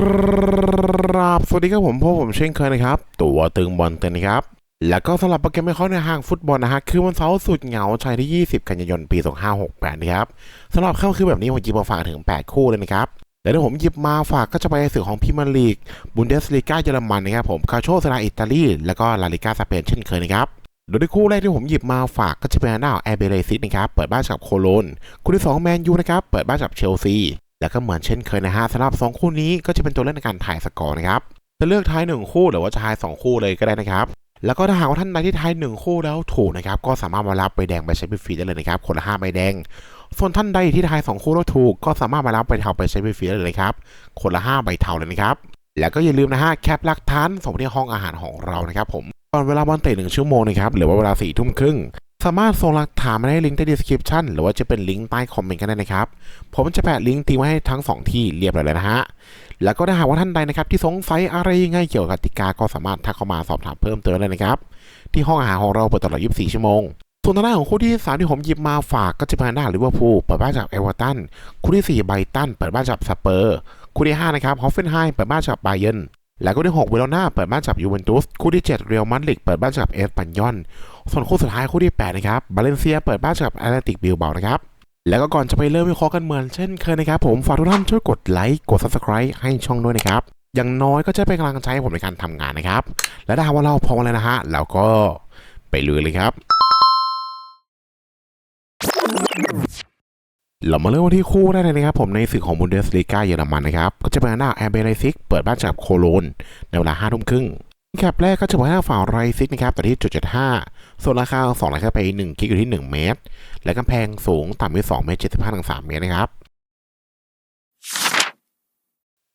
กราบสวัสดีครับผมพวกผมเช่นเคยนะครับ ตัวตึงบอลเต็นครับ แล้วก็สำหรับโปรแกรมไม่เข้าในห้างฟุตบอลนะฮะ คือวันเสาร์สุดเหงาชัยที่ 20 กันยายนปี 2568นะครับสำหรับเข้าคือแบบนี้ผมหยิบมาฝากถึง 8 คู่เลยนะครับแล้วที่ผมหยิบมาฝากก็จะไปในสื่อของพรีเมียร์ลีก บุนเดสลีกาเยอรมันนะครับผม คาโชสลาอิตาลี แล้วก็ลาลิกาสเปนเช่นเคยนะครับโดยในคู่แรกที่ผมหยิบมาฝากก็จะเป็นหน้าแอร์เบเลซิสนะครับ เปิดบ้านกับโคโลน คู่ที่2แมนยูนะครับ เปิดบ้านกับเชลซี แล้วก็เหมือนเช่นเคยนะฮะสำหรับ 2 คู่นี้ก็จะเป็นตัวเล่นในการถ่ายสกอร์นะครับจะเลือกทาย 1 คู่หรือว่าจะทาย 2 คู่เลยก็ได้นะครับ แล้วก็ถ้าหากว่าท่านใดที่ทาย 1 คู่แล้วถูกนะครับก็สามารถมารับใบแดงไปใช้ฟรีได้เลยนะครับคนละ5ใบแดง ส่วนท่านใดที่ทาย 2 คู่แล้วถูก ก็สามารถมารับใบเทาไปใช้ฟรีได้เลยนะครับคนละ5ใบเทาเลยนะครับแล้วก็อย่าลืมนะฮะแคปลักฐานส่งไปที่ห้องอาหารของเรานะครับผมก่อนเวลาบอลเตะหนึ่งชั่วโมงนะครับหรือว่าเวลาสี่ทุ่มครึ่ง สามารถส่งหลักฐานมาได้ลิงก์ใต้ description หรือว่าจะเป็นลิงก์ใต้คอมเมนต์ก็ได้นะครับ ผมจะแปะลิงก์ทิ้งไว้ให้ทั้ง 2 ที่เรียบร้อยเลยนะฮะ แล้วก็ถ้าหากว่าท่านใดนะครับที่สงสัยอะไรยังไงเกี่ยวกับกติกาก็สามารถทักเข้ามาสอบถามเพิ่มเติมได้เลยนะครับ ที่ห้องอาหารของเราเปิดตลอด 24 ชั่วโมง ส่วนทางด้านของคู่ที่สามที่ผมหยิบมาฝากก็จะเป็นทางด้านลิเวอร์พูลเปิดบ้านจากเอเวอร์ตัน คู่ที่สี่ไบรตันเปิดบ้านจากสเปอร์ คู่ที่ห้านะครับฮอฟเฟนไฮม์เปิดบ้านจากไบเยร์นแล้วก็ที่6เวโรนาเปิดบ้านจับยูเวนตุส คู่ที่ 7 เรียลมาดริดเปิดบ้านจับเอสปันยอน ส่วนคู่สุดท้ายคู่ที่ 8 นะครับบาเลนเซียเปิดบ้านจับแอตเลติกบิลเบานะครับแล้วก็ก่อนจะไปเริ่มวิเคราะห์กันเหมือนเช่นเคยนะครับผมฝากทุกท่านช่วยกดไลค์กด subscribe ให้ช่องด้วยนะครับอย่างน้อยก็จะเป็นกำลังใจให้ผมในการทำงานนะครับ และถ้าว่าเราพร้อมแล้วนะฮะเราก็ไปลุยเลยครับ เรามาเริ่มกันที่คู่แรกเลยนะครับ ผมในศึกของบุนเดสลีกาเยอรมันนะครับ ก็จะเป็นหน้าแอร์เบรซิกเปิดบ้านจากโคโลนในเวลาห้าทุ่มครึ่ง แคปแรกก็จะเป็นหน้าฝั่งไรซิกนะครับต่ที่จุดจุดห้าส่วนราคาสองราคาไปหนึ่งกิกอยู่ที่หนึ่งเมตร และกำแพงสูงต่ำที่สองเมตรเจ็ดสิบห้าถึงสามเมตรนะครับ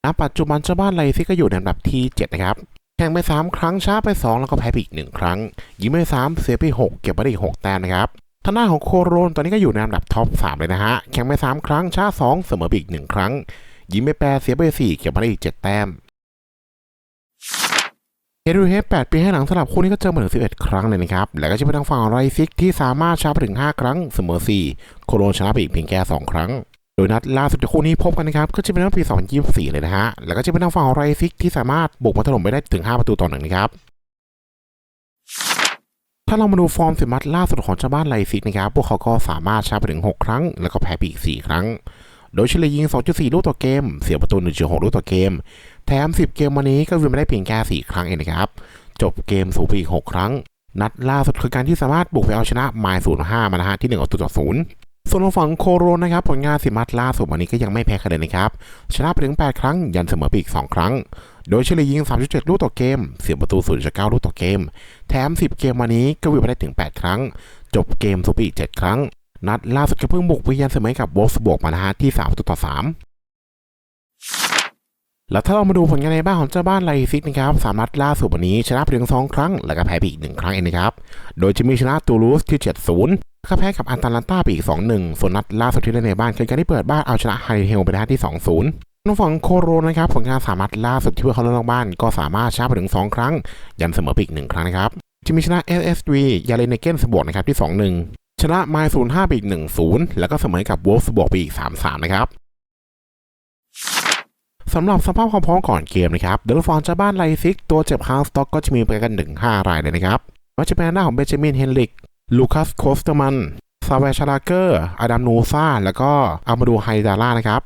ณปัจจุบันเจ้าบ้านไรซิกก็อยู่ในอันดับที่เจ็ดนะครับแข่งไปสามครั้งช้าไปสองแล้วก็แพ้ไปอีกหนึ่งครั้งยิงไปสามเสียไปหกเก็บไปได้อีกหกแต้มนะครับทางหน้าของโคโรนตอนนี้ก็อยู่ในอันดับท็อป3เลยนะฮะแข่งไป3ครั้งชา2เสมอไปอีก1ครั้งยิงไปแปรเสียไป4เก็บมาได้อีก7แต้ม เฮดูเฮด8ปีให้หลังสลับคู่นี้ก็เจอมาถึง 11 ครั้งเลยนะครับ แล้วก็จะเป็นทางฝั่งไรซิกที่สามารถชนะไปถึง 5 ครั้งเสมอ 4 โคโรนชนะไปอีกเพียงแค่ 2 ครั้ง โดยนัดล่าสุดที่คู่นี้พบกันนะครับ ก็จะเป็นนัดปี 2024 เลยนะฮะ แล้วก็จะเป็นทางฝั่งไรซิกที่สามารถบุกมาถล่มไปได้ถึง 5 ประตูต่อหนึ่งนะครับ ถ้าเรามาดูฟอร์มสิมัดล่าสุดของชาวบ้านไลซิกนะครับ พวกเขาก็สามารถชนะไปถึง 6 ครั้ง แล้วก็แพ้ไปอีก 4 ครั้ง โดยเฉลี่ยยิง 2.4 ลูกต่อเกม เสียประตู 1.6 ลูกต่อเกม แถม 10 เกมวันนี้ก็วินไม่ได้เพียงแค่ 4 ครั้งเองนะครับ จบเกมสูงไปอีก 6 ครั้ง นัดล่าสุดคือการที่สามารถบุกไปเอาชนะมาย05 มานะฮะที่1เอาตัวต่อศูนย์ส่วนทางฝั่งโคโรนนะครับ ผลงานสิมัดล่าสุดวันนี้ก็ยังไม่แพ้ใครเลยนะครับ ชนะไปถึง 8 ครั้ง ยันเสมอไปอีก 2 ครั้ง โดยเฉลี่ยยิง 3.7 ลูกต่อเกม เสียประตู 0.9 ลูกต่อเกม แถม 10 เกมวันนี้ก็วิวไปได้ถึง 8 ครั้ง จบเกมซูปอีก7ครั้ง นัดล่าสุดก็เพิ่งบุกไปยันเสมอกับวอลฟสบวกมานะฮะที่3ต่อ3แล้วถ้าเรามาดูผลงานในบ้านของเจ้าบ้านไลซิกนะครับสามนัดล่าสุดวันนี้ชนะไปถึง2ครั้ง แล้วก็แพ้ไปอีก 1 ครั้งเองนะครับ โดยจะมีชนะตูลูสที่ 7-0ก็แพ้กับอันตาลันตาไปอีก 2-1 ส่วนนัดล่าสุดที่เล่นในบ้านคือการที่เปิดบ้านเอาชนะไฮเฮลไปได้ที่ 2-0ทางฝั่งโคโรนะครับผลงานสามนัดล่าสุดที่เพื่อเขาเล่นนอกบ้าน ก็สามารถชนะไปถึง 2 ครั้ง ยันเสมอไปอีก 1 ครั้งนะครับจะมีชนะ SSV ยาเลนเกนสบวกนะครับที่ 2-1 ชนะไมล์05ไปอีก1-0แล้วก็เสมอกับวอลฟสบวกไปอีก3-3นะครับสำหรับสภาพความพร้อมก่อนเกมนะครับเดลฟอนจ้าบ้านไลซิก ตัวเจ็บคางสต็อกก็จะมีไปกันถึง5รายเลยนะครับว่าจะเป็นหน้าของเบนจามินเฮนริก ลูคัสโคสเตอร์มันซาเวชาราเกอร์อดัมนูซาแล้วก็อามาดูไฮดาร่านะครับ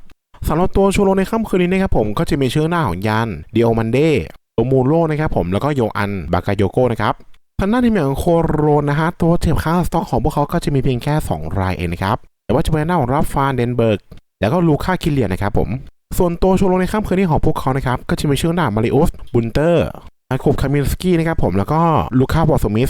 สำหรับตัวชูโรในค่ำคืนนี้นะครับผมก็จะมีเชื่อหน้าของยันเดียมันเดโอมูโรนะครับผมแล้วก็โยอันบากาโยโกนะครับ ทางด้านทีมของโคโรนนะฮะตัวเจ็บค้าสต็อกของพวกเขาก็จะมีเพียงแค่ 2 รายเองนะครับแต่ว่าจะเป็นหน้าของรับฟานเดนเบิร์กแล้วก็ลูค่าคิเลียนนะครับผมส่วนตัวโชโรในค่ำคืนนี้ของพวกเขานะครับก็จะมีชื่อหน้ามาริอุสบุนเตอร์อาคูบคามิลสกี้นะครับผมแล้วก็ลูค่าบอสมิส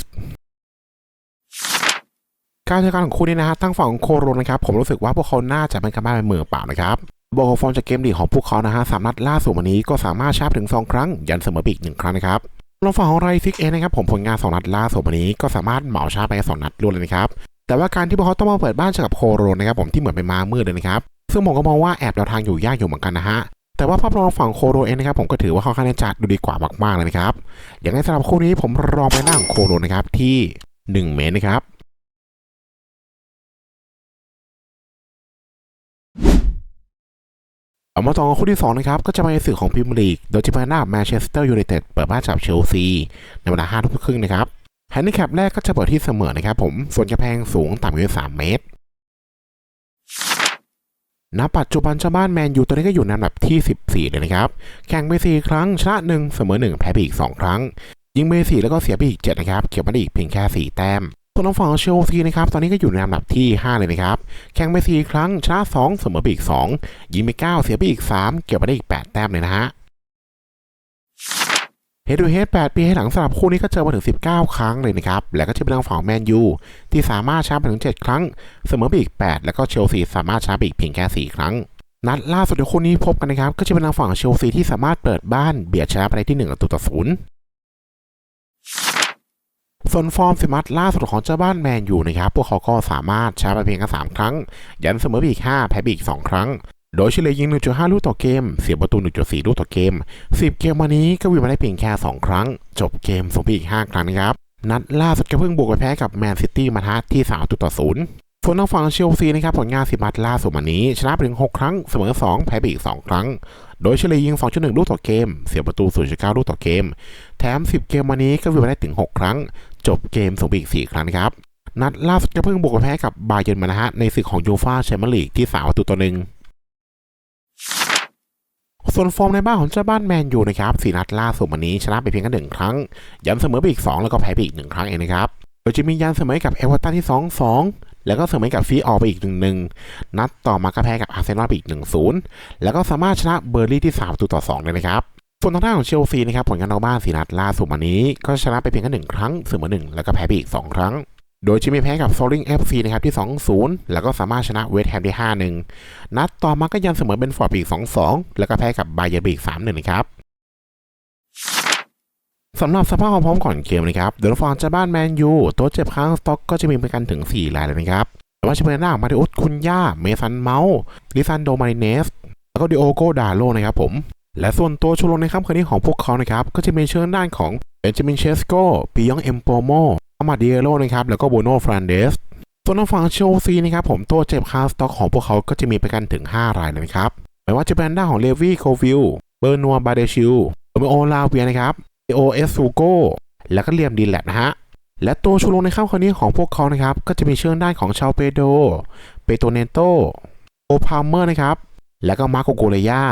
การเจอกันของคู่นี้นะฮะทั้งฝั่งของโคโรนนะครับผมรู้สึกว่าพวกเขาน่าจะเป็นกันบ้านเป็นเมืองเปล่านะครับบอกฟอร์มจากเกมดีของพวกเขานะฮะสามนัดล่าสุดวันนี้ก็สามารถชนะถึง 2 ครั้ง ยันเสมอไปอีกหนึ่งครั้งนะครับ ลงฝั่งของไรซิกเองนะครับผมผลงาน 2 นัดล่าสุดวันนี้ก็สามารถเหมาชาไปสองนัดรวดเลยนะครับ แต่ว่าการที่พวกเขาต้องมาเปิดบ้านเจอกับโคโรนะครับผมที่เหมือนเป็นม้ามืดเลยนะครับซึ่งผมก็มองว่าแอบเดาทางอยู่ยากอยู่เหมือนกันนะฮะแต่ว่าภาพรวมฝั่งโคโรเองนะครับผมก็ถือว่าค่อนข้างจะจัดดูดีกว่ามากๆเลยนะครับอย่างไรสำหรับคู่นี้ผมรองไปหน้าของโคโรนะครับที่ 1 เมตรนะครับ เอามาต่อกันคู่ที่ 2 นะครับ ก็จะมาในสื่อของพรีเมียร์ลีก โดยจะมาหน้าแมนเชสเตอร์ยูไนเต็ดเปิดบ้านจับเชลซี ในเวลา5ทุ่มครึ่งนะครับแฮนดิแคปแรกก็จะเปิดที่เสมอนะครับผม ส่วนกระแพงสูงต่ำอยู่3เมตรณปัจจุบันเจ้าบ้านแมนยูตัวนี้ก็อยู่ในอันดับที่ 14 เลยนะครับ แข่งไป 4 ครั้ง ชนะ 1 เสมอ 1 แพ้ไปอีก 2 ครั้ง ยิงไป4แล้วก็เสียไปอีก 7 นะครับ เก็บมาได้อีกเพียงแค่ 4 แต้มส่วนทางฝั่งเชลซีนะครับตอนนี้ก็อยู่ในอันดับที่ 5 เลยนะครับ แข่งไป 4 ครั้ง ชนะ2เสมอไปอีก 2 ยิงไป 9 เสียไปอีก 3 เก็บมาได้อีก 8 แต้มเลยนะฮะเฮดูเฮด8ปีให้หลังสำหรับคู่นี้ก็เจอมาถึง 19 ครั้งเลยนะครับ แล้วก็จะเป็นทางฝั่งแมนยูที่สามารถชนะไปถึง 7 ครั้ง เสมอไปอีก 8 แล้วก็เชลซีสามารถชนะไปอีกเพียงแค่ 4 ครั้ง นัดล่าสุดในคู่นี้พบกันนะครับ ก็จะเป็นทางฝั่งเชลซีที่สามารถเปิดบ้านเบียดชนะไปได้ที่1ประตูต่อศูนย์ ส่วนฟอร์มสิมัดล่าสุดของเจ้าบ้านแมนยูนะครับ พวกเขาก็สามารถชนะไปเพียงแค่3ครั้ง ยันเสมอไปอีก 5 แพ้ไปอีก 2 ครั้ง โดยเฉลี่ยยิง 1.5 ลูกต่อเกม เสียประตู 1.4 ลูกต่อเกม 10 เกมมานี้ก็วินมาได้เพียงแค่ 2 ครั้ง จบเกมส่งไปอีก 5 ครั้งนะครับ นัดล่าสุดก็เพิ่งบุกไปแพ้กับแมนซิตี้มาทัดที่3ต่อ0ส่วนทางฝั่งเชลซีนะครับผลงานสิบนัดล่าสุดมานี้ ชนะไปถึง 6 ครั้ง เสมอ 2 แพ้ไปอีก 2 ครั้ง โดยเฉลี่ยยิง 2.1 ลูกต่อเกม เสียประตู 0.9 ลูกต่อเกม แถม 10 เกมมานี้ก็วินมาได้ถึง 6 ครั้ง จบเกมส่งไปอีก 4 ครั้งครับ นัดล่าสุดก็เพิ่งบุกแพ้กับบาเยิร์นมานะฮะในศึกของยูฟ่าแชมเปี้ยนลีกที่3ประตูต่อหนึ่งส่วนฟอร์มในบ้านของเจ้าบ้านแมนยูนะครับสี่นัดล่าสุดวันนี้ชนะไปเพียงแค่หนึ่งครั้ง ยันเสมอไปอีก 2 แล้วก็แพ้ไปอีกหนึ่งครั้งเองนะครับโดยจะมียันเสมอกับเอเวอร์ตันที่ 2-2 แล้วก็เสมอกับฟีออไปอีก1-1นัดต่อมาก็แพ้กับอาร์เซนอลไปอีก1-0แล้วก็สามารถชนะเบอร์ลี่ที่3ประตูต่อ2เลยนะครับส่วนทางด้านของเชลซีนะครับผลงานนอกบ้านสีนัดล่าสุดวันนี้ ก็ชนะไปเพียงแค่หนึ่งครั้งเสมอหนึ่งแล้วก็แพ้ไปอีก 2 ครั้ง โดยจะมีแพ้กับโซลิง FC นะครับที่ 2-0 แล้วก็สามารถชนะเวสต์แฮมได้5-1 นัดต่อมาก็ยันเสมอเบนฟอร์ดไปอีก 2-2 แล้วก็แพ้กับบาเยอร์นไปอีก3-1นะครับ สำหรับสภาพความพร้อมก่อนเกมนะครับเดนฟอร์จะบ้านแมนยูตัวเจ็บค้างสต็อกก็จะมีไปกันถึง 4 รายเลยนะครับแต่ว่าจะเป็นหน้ามาริอุสคุนย่า เมซันเมาส์ลิซันโดมาริเนส แล้วก็ดิโอโกดาโลนะครับผม และส่วนตัวชูโรงในค่ำคืนนี้ของพวกเขานะครับ ก็จะมีเชิงด้านของเบนจามินเชสโกปิยองเอ็มโปโมอามาเดโลนะครับ แล้วก็โบโนฟรานเดส ส่วนทางฝั่งเชลซีนะครับผมตัวเจ็บค้างสต็อกของพวกเขาก็จะมีไปกันถึง 5 รายเลยนะครับไม่ว่าจะเป็นด้านของเลวี่โควิลเบอร์นัวบาเดชิลโรเมโอลาเวียนะครับ โอเอสซูโกแล้วก็เลียมดีแลนะฮะ และตัวชูโรงในค่ำคืนนี้ของพวกเขานะครับ ก็จะมีเชิงด้านของชาวเปโด เปโตเนโตโอพาเมอร์นะครับ แล้วก็มารโกโกเลยา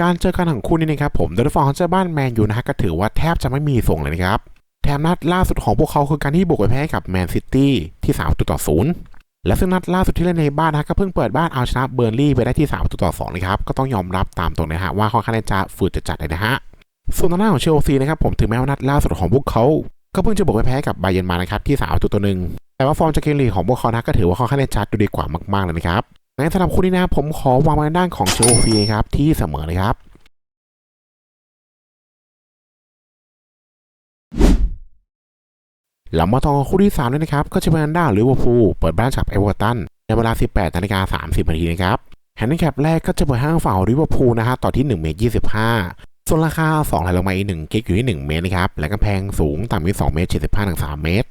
การเจอกันของคู่นี้นะครับผมโดยฝั่งของเจ้าบ้านแมนยูนะฮะก็ถือว่าแทบจะไม่มีส่งเลยนะครับ แถมนัดล่าสุดของพวกเขาคือการที่บุกไปแพ้กับแมนซิตี้ที่3 และซึ่งนัดล่าสุดที่เล่นในบ้านนะก็เพิ่งเปิดบ้านเอาชนะเบอร์ลี่ไปได้ที่3ประตูต่อ2นะครับก็ต้องยอมรับตามตรงนะฮะว่าค่อนข้างจะฝืดจัดเลยนะฮะส่วนทางด้านของเชลซีนะครับผมถึงแม้ว่านัดล่าสุดของพวกเขา ก็เพิ่งจะบุกไปแพ้กับบาเยนมานะครับที่3ประตูต่อหนึ่งแต่ว่าฟอร์มจากเกมลีของพวกเขานะก็ถือว่าค่อนข้างจะชัดดูดีกว่ามากๆเลยนะครับในสำหรับคู่นี้นะผมขอวางไว้ในด้านของเชลซีครับที่เสมอเลยครับ หลังมาต่อคู่ที่3ด้วยนะครับ ก็จะเป็นด้านลิเวอร์พูลเปิดบ้านกับเอเวอร์ตันในเวลา 18นาฬิกา30นาทีนะครับแฮนดิแคปแรกก็จะเปิดห้างฝั่งลิเวอร์พูลนะฮะต่อที่1เมตร25 ส่วนราคา2ไหลลงมาอีก1กิกอยู่ที่ 1 เมตรนะครับ และกำแพงสูงต่ำที่2เมตร75ถึง3เมตร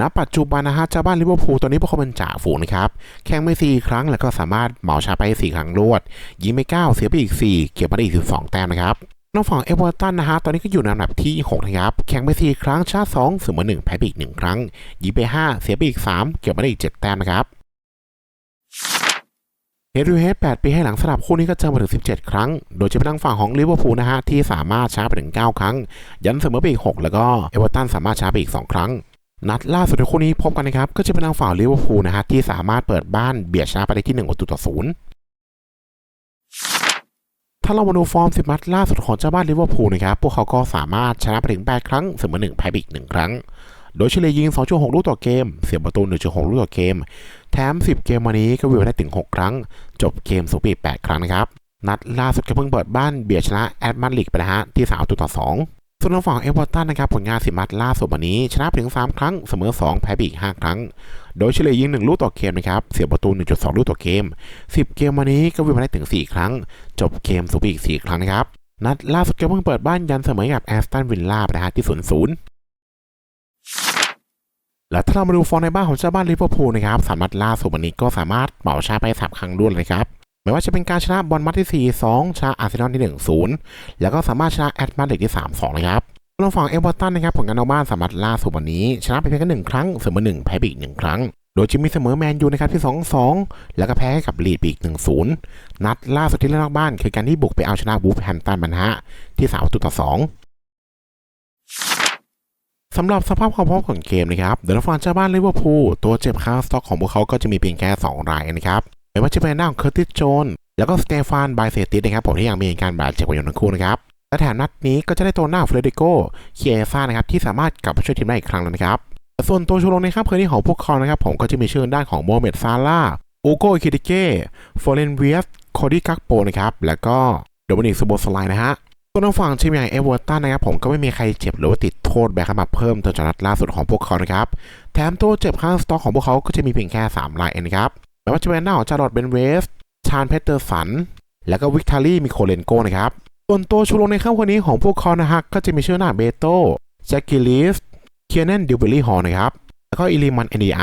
ณปัจจุบันนะฮะเจ้าบ้านลิเวอร์พูลตอนนี้พวกเขาเป็นจ่าฝูงนะครับ แข่งไป4ครั้งแล้วก็สามารถเหมาชาไป 4 ครั้งรวด ยิงไป9เสียไปอีก 4 เก็บมาได้อีก12แต้มนะครับ น้องฝั่งเอเวอร์ตันนะฮะ ตอนนี้ก็อยู่ในอันดับที่ 6 นะครับ แข่งไป 4 ครั้งชาติ2เสมอ1แพ้ไปอีก 1 ครั้งยิงไป 5 เสียไปอีก 3 เก็บมาได้อีก 7 แต้มนะครับเฮด o ูเฮด8ปีให้หลังสลับคู่นี้ก็เจอมาถึง 17 ครั้ง โดยจะเป็นทางฝั่งของลิเวอร์พูลนะฮะ ที่สามารถชนะไปถึง 9 ครั้ง ยันเสมอไปอีก 6 แล้วก็เอเวอร์ตันสามารถชนะไปอีก 2 ครั้ง นัดล่าสุดในคู่นี้พบกันนะครับ ก็จะเป็นทางฝั่งลิเวอร์พูลนะฮะ ที่สามารถเปิดบ้านเบียดชนะไปได้ที่1ประตูต่อศูนย์ ถ้าเรามาดูฟอร์มสิบนัดล่าสุดของเจ้าบ้านลิเวอร์พูลนะครับพวกเขาก็สามารถชนะไปถึง 8 ครั้งเสมอ1แพ้อีก 1 ครั้ง โดยเฉลี่ยยิง 2.6 ลูกต่อเกม เสียประตู 1.6 ลูกต่อเกม แถม 10 เกมวันนี้ก็วิวได้ถึง 6 ครั้ง จบเกมสูปี8ครั้งนะครับ นัดล่าสุดก็เพิ่งเปิดบ้านเบียดชนะแอดมันลิกไปนะฮะที่3ตัวต่อ2 ส่วนทางฝั่งเอเวอร์ตันนะครับผลงานสิบัดล่าสุดวันนี้ ชนะถึง 3 ครั้ง เสมอ 2 แพ้ไปอีก 5 ครั้ง โดยเฉลี่ยยิง 1 ลูกต่อเกมนะครับ เสียประตู 1.2 ลูกต่อเกม 10 เกมวันนี้ก็วิวได้ถึง 4 ครั้ง จบเกมสูงปีอีก 4 ครั้งนะครับ นัดล่าสุดก็เพิ่งเปิดบ้านยันเสมอกับแอสตันวิลล่าไปนะฮะที่ 0 0และถ้าเรามาดูฟอร์มในบ้านของเจ้าบ้านลิเวอร์พูลนะครับสามารถล่าสุดวันนี้ก็สามารถเหมาชาไปสามครั้งรวดเลยครับ ไม่ว่าจะเป็นการชนะบอลมัดที่ 4 2 ชนะอาร์เซนอลที่ 1 0 แล้วก็สามารถชนะแอตมาดริดที่ 3 2 นะครับลองฝั่งเอเวอร์ตันนะครับผลงานนอกบ้านสามารถล่าสุดวันนี้ ชนะไปเพียงแค่หนึ่งครั้งเสมอหนึ่งแพ้ไปอีกหนึ่งครั้ง โดยจะมีเสมอแมนยูนะครับที่ 2 2 แล้วก็แพ้ให้กับลีดไปอีก 1 0 นัดล่าสุดที่เล่นนอกบ้าน คือการที่บุกไปเอาชนะวูฟแฮมตันมันฮะที่3ประตูต่อ 2สำหรับสภาพความพร้อมของเกมนะครับ เดลฟานเจ้าบ้านลิเวอร์พูลตัวเจ็บค้างสต็อกของพวกเขาก็จะมีเพียงแค่ 2 รายนะครับ ไม่ว่าจะเป็นหน้าของเคอร์ติสโจนแล้วก็สเตฟานไบเซติสนะครับผมที่ยังมีอาการบาดเจ็บอยู่ทั้งคู่นะครับและแถมนัดนี้ก็จะได้ตัวหน้าเฟรเดโกเคียซ่านะครับที่สามารถกลับมาช่วยทีมได้อีกครั้งนะครับส่วนตัวชูโรงในค่ำคืนนี้ของพวกเขานะครับผมก็จะมีชื่อด้านของโมเมดซาร่าอูโกคิดิเก้ฟอเรนเวียสโคดี้กักโปนะครับแล้วก็โดมินิกซูโบสไลนะฮะส่วนทางฝั่งทีมอย่างเอเวอร์ตันนะครับผมก็ไม่มีใครเจ็บหรือว่าติดโทษแบกมาเพิ่มตัวจากนัดล่าสุดของพวกเขานะครับแถมตัวเจ็บข้างสต็อกของพวกเขาก็จะมีเพียงแค่3รายเองนะครับ ไม่ว่าจะเป็นหน้าของจารอดเบนเวส ชานเพเตอร์สัน แล้วก็วิกตาลีมิโคเลนโกนะครับ ส่วนตัวชูโรงในค่ำวันนี้ของพวกเขานะฮะก็จะมีชื่อหน้าเบโต้แจ็คกิลิสเคียนแนนดิวเบอรี่ฮอลนะครับ แล้วก็อิลิมันเอ็นดีไอ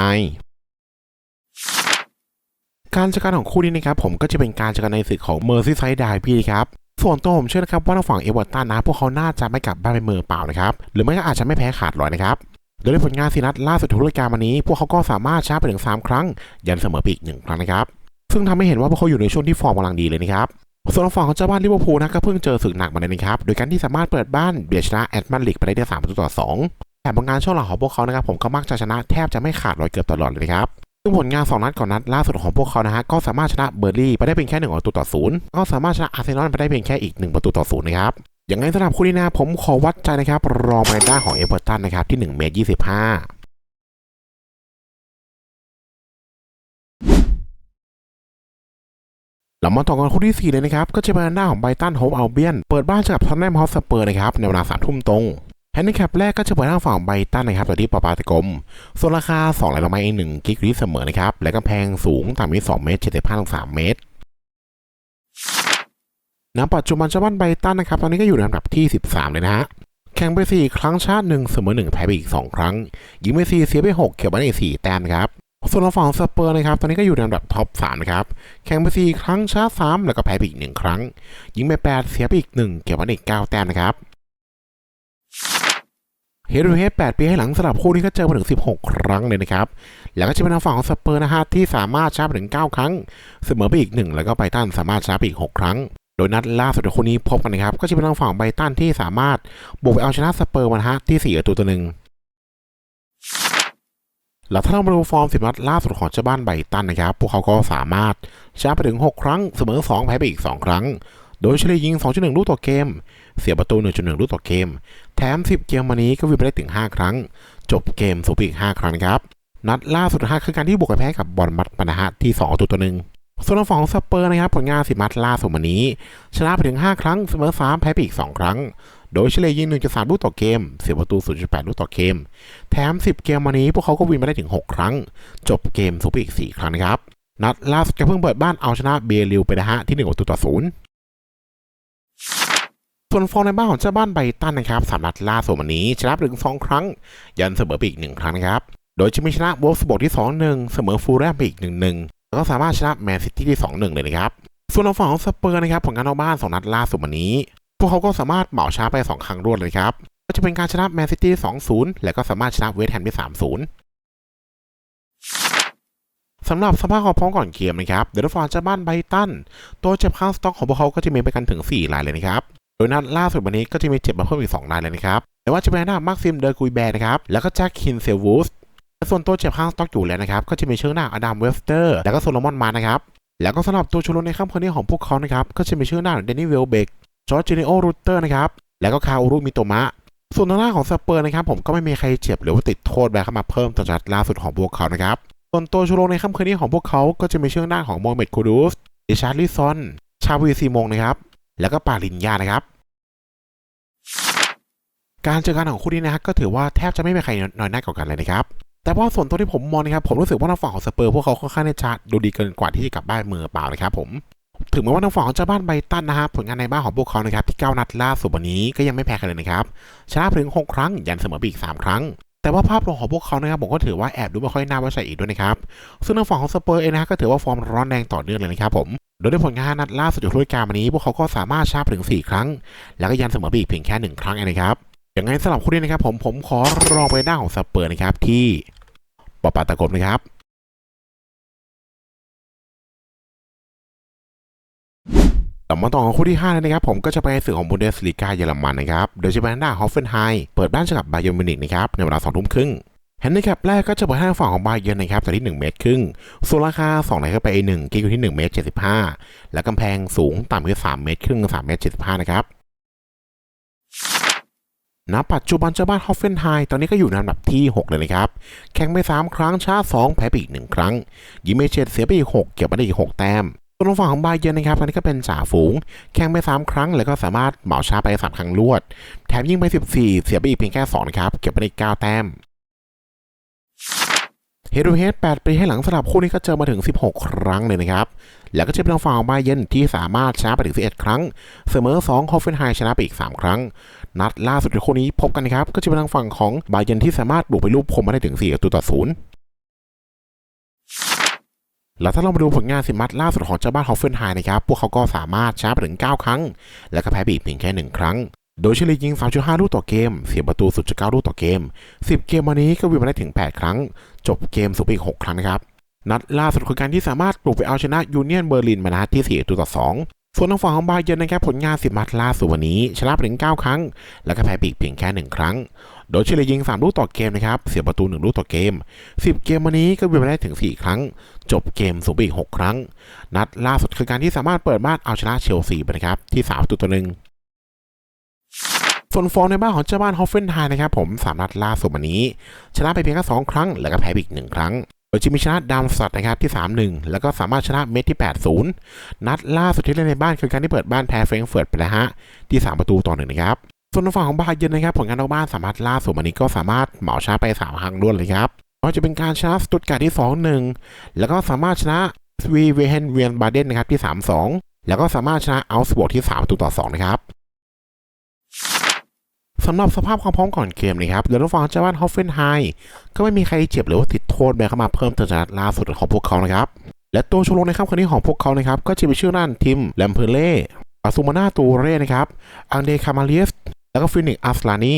การจัดการของคู่นี้นะครับผมก็จะเป็นการจัดการในศึกของเมอร์ซี่ไซด์ไดพี่ครับส่วนตัวผมเชื่อนะครับว่าทางฝั่งเอเวอร์ตันนะพวกเขาน่าจะไม่กลับบ้านไปมือเปล่านะครับหรือไม่ก็อาจจะไม่แพ้ขาดลอยนะครับ โดยในผลงานสีนัดล่าสุดทุกรายการวันนี้ พวกเขาก็สามารถชนะไปถึง 3 ครั้ง ยันเสมอไปอีกหนึ่งครั้งนะครับ ซึ่งทำให้เห็นว่าพวกเขาอยู่ในช่วงที่ฟอร์มกำลังดีเลยนะครับส่วนฝั่งของเจ้าบ้านลิเวอร์พูลนะก็เพิ่งเจอศึกหนักมาเลยนะครับ โดยการที่สามารถเปิดบ้านเบียดชนะแอตมาดริดไปได้ที่สามประตูต่อสองแต่ผลงานช่วงหลังของพวกเขานะครับผมก็มักจะชนะแทบจะไม่ขาดลอยเกือบตลอดเลยนะครับซึ่งผลงาน 2 นัดก่อนนัดล่าสุดของพวกเขานะฮะก็สามารถชนะเบอร์ลี่ไปได้เพียงแค่1ประตูต่อศูนย์ก็สามารถชนะอาร์เซนอลไปได้เพียงแค่อีก 1 ประตูต่อศูนย์นะครับ อย่างไรสำหรับคู่นี้นะผมขอวัดใจนะครับ รองไปด้าของเอเวอร์ตันนะครับ ที่1เมตร25เรามาต่อกันคู่ที่ 4 เลยนะครับ ก็จะเป็นหน้าของไบตันโฮมอัลเบียน เปิดบ้านเจอกับทอนแนมฮอสเปอร์นะครับ ในเวลาสามทุ่มตรงแฮนดิแคปแรกก็จะเปิดทางฝั่งไบตันนะครับตัวที่ปาปาตะกมส่วนราคา2ไหลลงมาเอง1กิกที่เสมอนะครับ และก็แพงสูงต่ำที่2เมตร75ถึง3เมตร ณปัจจุบันเจ้าบ้านไบตันนะครับ ตอนนี้ก็อยู่ในอันดับที่ 13 เลยนะฮะ แข่งไป 4 ครั้งชาติ1เสมอ1แพ้ไปอีก 2 ครั้ง ยิงไป 4 เสียไป 6 เก็บไว้ใน4แต้มครับ ส่วนทาฝั่งสเปอร์นะครับ ตอนนี้ก็อยู่ในอันดับท็อป3นะครับ แข่งไป 4 ครั้งชาติ 3 แล้วก็แพ้ไปอีก 1 ครั้ง ยิงไป 8 เสียไปอีก 1 เก็บไว้ใน9แต้มนะครับเฮดูเฮด8ปีให้หลังสลับคู่นี้ก็เจอมาถึง 16 ครั้งเลยนะครับ แล้วก็จะเป็นทางฝั่งของสเปอร์นะฮะที่สามารถชนะไปถึง 9 ครั้ง เสมอไปอีก 1 แล้วก็ไบตันสามารถชนะไปอีก 6 ครั้ง โดยนัดล่าสุดคู่นี้พบกันนะครับ ก็จะเป็นทางฝั่งไบตันที่สามารถบุกไปเอาชนะสเปอร์มานฮะที่4ประตูต่อหนึ่งแล้วถ้าเรามาดูฟอร์มสิบนัดล่าสุดของเจ้าบ้านไบตันนะครับ พวกเขาก็สามารถชนะไปถึง 6 ครั้ง เสมอ 2 แพ้ไปอีก 2 ครั้ง โดยเฉลี่ยยิง 2.1 ลูกต่อเกม เสียประตู 1.1 ลูกต่อเกม แถม 10 เกมมานี้ก็วินไปได้ถึง 5 ครั้ง จบเกมสูงไปอีก 5 ครั้งครับ นัดล่าสุดนะฮะคือการที่บุกไปแพ้กับบอลมัดมานะฮะที่2ตัวตัวหนึ่ง ส่วนทางฝั่งของสเปอร์นะครับผลงานสิบนัดล่าสุดวันนี้ ชนะไปถึง 5 ครั้งเสมอ3แพ้ไปอีก 2 ครั้ง โดยเฉลี่ยยิง1.3 ลูกต่อเกม เสียประตู 0.8 ลูกต่อเกม แถม 10 เกมมานี้พวกเขาก็วินมาได้ถึง 6 ครั้ง จบเกมสูงไปอีก 4 ครั้งนะครับ นัดล่าสุดก็เพิ่งเปิดบ้านเอาชนะเบลิวไปนะฮะที่1ประตูต่อศูนย์ส่วนฟอร์มในบ้านของเจ้าบ้านไบตันนะครับสามนัดล่าสุดวันนี้ ชนะไปถึง 2 ครั้ง ยันเสมอไปอีก 1 ครั้งนะครับ โดยจะมีชนะวอลฟสบอร์กที่ 2-1 เสมอฟูลแลมไปอีก 1-1 แล้วก็สามารถชนะแมนซิตี้ที่2-1เลยนะครับ ส่วนทางฝั่งของสเปอร์นะครับผลงานนอกบ้าน2นัดล่าสุดวันนี้ พวกเขาก็สามารถเหมาชนะไป2ครั้งรวดเลยครับก็จะเป็นการชนะแมนซิตี้2-0และก็สามารถชนะเวสต์แฮมที่3-0สำหรับสภาพความพร้อมก่อนเกมนะครับ เดลฟอร์จ้าบ้านไบตัน ตัวเจ็บข้างสต็อกของพวกเขาก็จะมีไปกันถึง 4 รายเลยนะครับ โดยนัดล่าสุดวันนี้ก็จะมีเจ็บมาเพิ่มอีก 2 รายเลยนะครับ แต่ว่าจะเป็นหน้ามาร์คซิมเดอร์กุยแบร์นะครับ แล้วก็แจ็คคินเซลวูส ส่วนตัวเจ็บข้างสต็อกอยู่แล้วนะครับ ก็จะมีเชื้อหน้าอดัมเวสเตอร์ แล้วก็โซโลมอนมานะครับ แล้วก็สำหรับตัวชูโรงในค่ำคืนนี้ของพวกเขานะครับ ก็จะมีชื่อหน้าเดนนี่เวลเบกจอร์จิเนโอรูเตอร์นะครับ แล้วก็คาอูรุมิโตมะ ส่วนทางด้านของสเปอร์นะครับผมก็ไม่มีใครเจ็บหรือว่าติดโทษแบกเข้ามาเพิ่มต่อจากล่าสุดของพวกเขานะครับ ส่วนตัวชูโรงในค่ำคืนนี้ของพวกเขา ก็จะมีชื่อหน้าของโมเมดคูดูสดิชาร์ลิซอน ชาวีซีมงนะครับ แล้วก็ปาลินยานะครับการเจอกันของคู่นี้นะครับก็ถือว่าแทบจะไม่มีใครน้อยหน้ากว่ากันเลยนะครับ แต่ว่าส่วนตัวที่ผมมองนะครับผมรู้สึกว่าทางฝั่งของสเปอร์พวกเขาค่อนข้างที่จะดูดีเกินกว่าที่จะกลับบ้านมือเปล่านะครับผมถึงแม้ว่าทางฝั่งของเจ้าบ้านไบตันนะครับผลงานในบ้านของพวกเขานะครับที่ 9 นัดล่าสุดวันนี้ก็ยังไม่แพ้กันเลยนะครับชนะไปถึง 6 ครั้ง ยันเสมอไปอีก 3 ครั้ง แต่ว่าภาพรวมของพวกเขานะครับผมก็ถือว่าแอบดูไม่ค่อยน่าไว้ใจอีกด้วยนะครับซึ่งทางฝั่งของสเปอร์เองนะฮะก็ถือว่าฟอร์มร้อนแรงต่อเนื่องเลยนะครับผมโดยในผลงานนัดล่าสุดจากฤดูกาลวันนี้ พวกเขาก็สามารถชาร์ปถึง 4 ครั้ง แล้วก็ยันเสมอไปอีกเพียงแค่หนึ่งครั้งเองนะครับ อย่างไงสำหรับคู่นี้นะครับ ผมผมขอลองไปหน้าของสเปอร์นะครับ ที่ปอปาตะกบนะครับต่อมาต่อของคู่ที่5เลยนะครับ ผมก็จะไปในสื่อของบุนเดสลีกาเยอรมันนะครับ โดยจะเป็นหน้าฮอฟเฟนไฮเปิดบ้านเจอกับบาเยอร์มิวนิกนะครับ ในเวลา2ทุ่มครึ่งแฮนดิแคปแรกก็จะเปิดให้างฝั่งของบาเยอร์นนะครับจากที่ 1 เมตรครึ่งส่วนราคา2ไหลเข้าไป A1 กิกอยู่ที่ 1 เมตร 75 และกำแพงสูงต่ำที่3เมตรครึ่ง3เมตร 75 นะครับ ณปัจจุบันเจ้าบ้านฮอฟเฟนไฮตอนนี้ก็อยู่ในอันดับที่ 6 เลยนะครับ แข่งไป 3 ครั้งชนะ2แพ้ไปอีก 1 ครั้ง ยิงไปเจ็ดเสียไปอีก 6 เก็บมาได้อีก 6 แต้มส่วนทางฝั่งของบาเยนนะครับตอนนี้ก็เป็นจ่าฝูง แข่งไป 3 ครั้ง แล้วก็สามารถเหมาชาไป 3 ครั้งรวด แถมยิงไป 14 เสียไปอีกเพียงแค่2นะครับเก็บไปได้9แต้มเฮดูเฮด8ปีให้หลังสลับคู่นี้ก็เจอมาถึง 16 ครั้งเลยนะครับ แล้วก็จะเป็นทางฝั่งของบาเยนที่สามารถชนะไปถึง11 ครั้ง เสมอ2ฮอฟเฟนไฮชนะไปอีก 3 ครั้ง นัดล่าสุดในคู่นี้พบกันนะครับ ก็จะเป็นทางฝั่งของบาเยนที่สามารถบุกไปลูกพรมมาได้ถึง4ประตูต่อศูนย์แล้วถ้าเรามาดูผลงานสิมัดล่าสุดของเจ้าบ้านฮอฟเฟนไฮนะครับ พวกเขาก็สามารถชนะไปถึง 9 ครั้ง แล้วก็แพ้บีเพียงแค่ 1 ครั้ง โดยเฉลี่ยยิง 3.5 ลูกต่อเกม เสียประตู 0.9 ลูกต่อเกม 10 เกมวันนี้ก็วิ่งมาได้ถึง 8 ครั้ง จบเกมสูงไปอีก 6 ครั้งนะครับ นัดล่าสุดคือการที่สามารถปลุกไปเอาชนะยูเนียนเบอร์ลินมานะที่4ประตูต่อ 2 ส่วนทางฝั่งของบาเยอร์นนะครับผลงานสิมัดล่าสุดวันนี้ ชนะไปถึง 9 ครั้ง แล้วก็แพ้บีกเพียงแค่ 1 ครั้ง โดยเฉลี่ยยิง 3 ลูกต่อเกมนะครับ เสียประตู 1 ลูกต่อเกม 10 เกมวันนี้ก็วิ่งมาได้ถึง 4 ครั้ง จบเกมสูงไปอีก 6 ครั้ง นัดล่าสุดคือการที่สามารถเปิดบ้านเอาชนะเชลซีไปนะครับที่3ประตูต่อหนึ่งส่วนฟอร์มในบ้านของเจ้าบ้านฮอฟเฟนไฮนะครับผมสามนัดล่าสุดวันนี้ ชนะไปเพียงแค่2ครั้ง แล้วก็แพ้ไปอีก 1 ครั้ง โดยจะมีชนะดามสตัดนะครับที่ 3-1 แล้วก็สามารถชนะเมทที่ 8-0 นัดล่าสุดที่เล่นในบ้านคือการที่เปิดบ้านแพ้เฟรงเฟิร์ตไปแล้วฮะที่ 3 ประตูต่อหนึ่งนะครับส่วนฝั่งของบาเยอร์นนะครับผลงานนอกบ้านสามารถล่าสุดวันนี้ก็สามารถเหมาชนะไป 3 ครั้งรวดเลยครับก็จะเป็นการชนะสตุตการ์ดที่ 2-1 แล้วก็สามารถชนะสวีเวเฮนเวียนบาเดนนะครับที่ 3-2 แล้วก็สามารถชนะอัลส์บวกที่3ประตูต่อ 2 นะครับ สำหรับสภาพความพร้อมก่อนเกมนะครับเดี๋ยวทางเจ้าบ้านฮอฟเฟนไฮก็ไม่มีใครเจ็บหรือว่าติดโทษแม้เข้ามาเพิ่มเติมจากนัดล่าสุดของพวกเขานะครับ และตัวชูโรงในค่ำคืนนี้ของพวกเขานะครับ ก็จะมีชื่อนั่นทิมแลมเพเล่อาซูมาน่าตูเร่นะครับ อังเดคามาเลียสแล้วก็ฟินิกอัสลานี